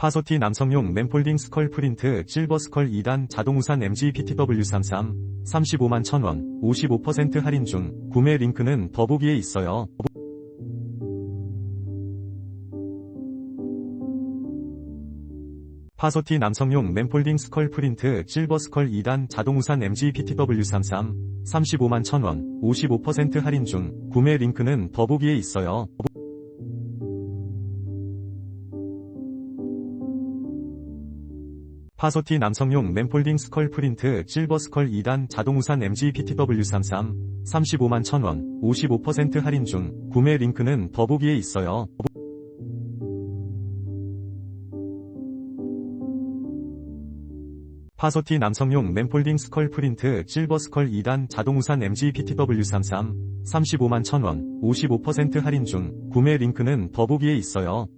파소티 남성용 맨폴딩 스컬 프린트 실버 스컬 2단 자동우산 MG PTW33 35만 1000원 55% 할인 중 구매 링크는 더보기에 있어요. 파소티 남성용 맨폴딩 스컬 프린트 실버 스컬 2단 자동우산 MG PTW33 35만 1000원 55% 할인 중 구매 링크는 더보기에 있어요. 파소티 남성용 맨폴딩 스컬 프린트 실버 스컬 2단 자동우산 MG PTW33 35만 1000원 55% 할인 중 구매 링크는 더보기에 있어요. 파소티 남성용 맨폴딩 스컬 프린트 실버 스컬 2단 자동우산 MG PTW33 35만 1000원 55% 할인 중 구매 링크는 더보기에 있어요.